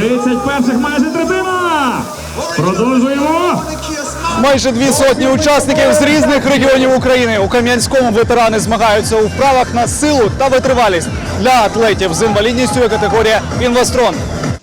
30 перших майже третина. Продовжуємо. Майже дві сотні учасників з різних регіонів України у Кам'янському ветерани змагаються у вправах на силу та витривалість для атлетів з інвалідністю категорія інвестрон.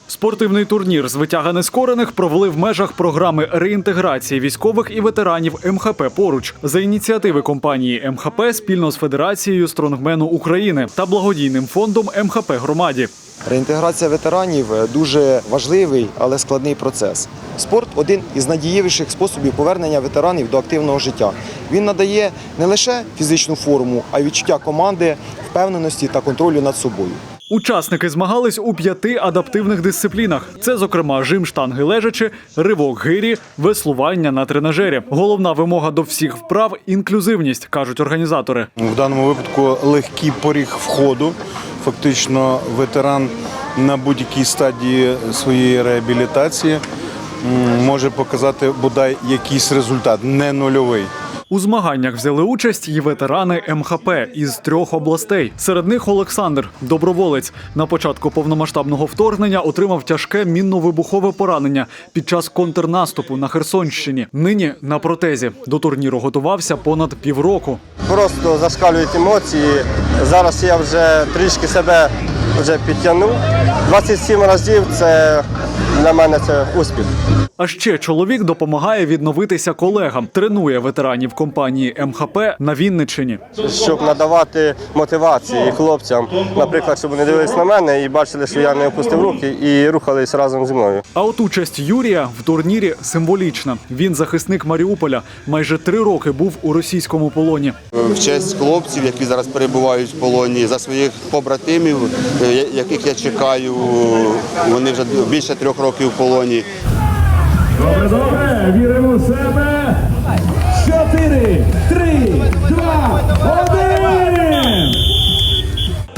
Спортивний турнір з витяга нескорених провели в межах програми реінтеграції військових і ветеранів МХП поруч за ініціативи компанії МХП спільно з Федерацією стронгмену України та благодійним фондом МХП громаді. Реінтеграція ветеранів е, дуже важливий, але складний процес. Спорт один із надієвіших способів повернення ветеранів до активного життя. Він надає не лише фізичну форму, а й відчуття команди, впевненості та контролю над собою. Учасники змагались у п'яти адаптивних дисциплінах. Це, зокрема, жим штанги лежачи, ривок гирі, веслування на тренажері. Головна вимога до всіх вправ інклюзивність, кажуть організатори. В даному випадку легкий поріг входу. Фактично, ветеран на будь-якій стадії своєї реабілітації може показати бодай якийсь результат, не нульовий. У змаганнях взяли участь і ветерани МХП із трьох областей. Серед них Олександр, доброволець. На початку повномасштабного вторгнення отримав тяжке мінно-вибухове поранення під час контрнаступу на Херсонщині. Нині на протезі. До турніру готувався понад півроку. Просто зашкалюють емоції. Зараз я вже трішки себе вже підтягнув. 27 разів це для мене це успіх. А ще чоловік допомагає відновитися колегам. Тренує ветеранів компанії МХП на Вінниччині. Щоб надавати мотивації хлопцям, наприклад, щоб вони дивились на мене і бачили, що я не опустив руки і рухались разом зі мною. А от участь Юрія в турнірі символічна. Він захисник Маріуполя. Майже три роки був у російському полоні. в честь хлопців, які зараз перебувають в полоні, за своїх побратимів, е, яких я чекаю. Вони вже більше трьох років в полоні. Добре, добре. Віримо в себе. Чотири, три, два, один.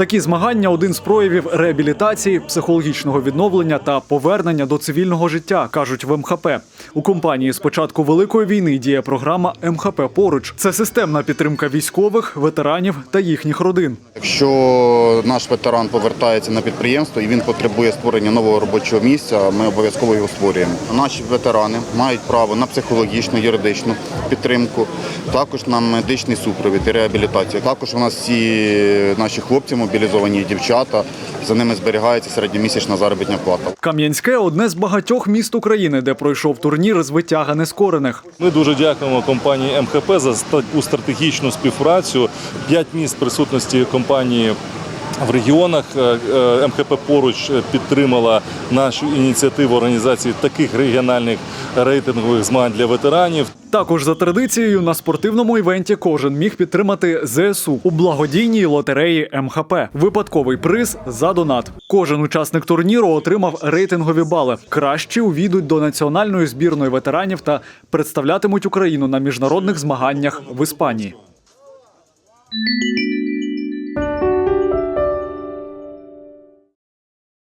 Такі змагання один з проявів реабілітації, психологічного відновлення та повернення до цивільного життя, кажуть в МХП. У компанії з початку великої війни діє програма МХП поруч. Це системна підтримка військових, ветеранів та їхніх родин. Якщо наш ветеран повертається на підприємство і він потребує створення нового робочого місця, ми обов'язково його створюємо. Наші ветерани мають право на психологічну, юридичну підтримку, також на медичний супровід і реабілітацію. Також у нас всі наші хлопці мобілізовані дівчата. За ними зберігається середньомісячна заробітна плата. Кам'янське одне з багатьох міст України, де пройшов турнір з витяга нескорених. Ми дуже дякуємо компанії МХП за таку стратегічну співпрацю. П'ять міст присутності компанії. В регіонах Е, е, МХП поруч підтримала нашу ініціативу організації таких регіональних рейтингових змагань для ветеранів. Також за традицією на спортивному івенті кожен міг підтримати ЗСУ у благодійній лотереї МХП. Випадковий приз за донат. Кожен учасник турніру отримав рейтингові бали. Кращі увійдуть до національної збірної ветеранів та представлятимуть Україну на міжнародних змаганнях в Іспанії.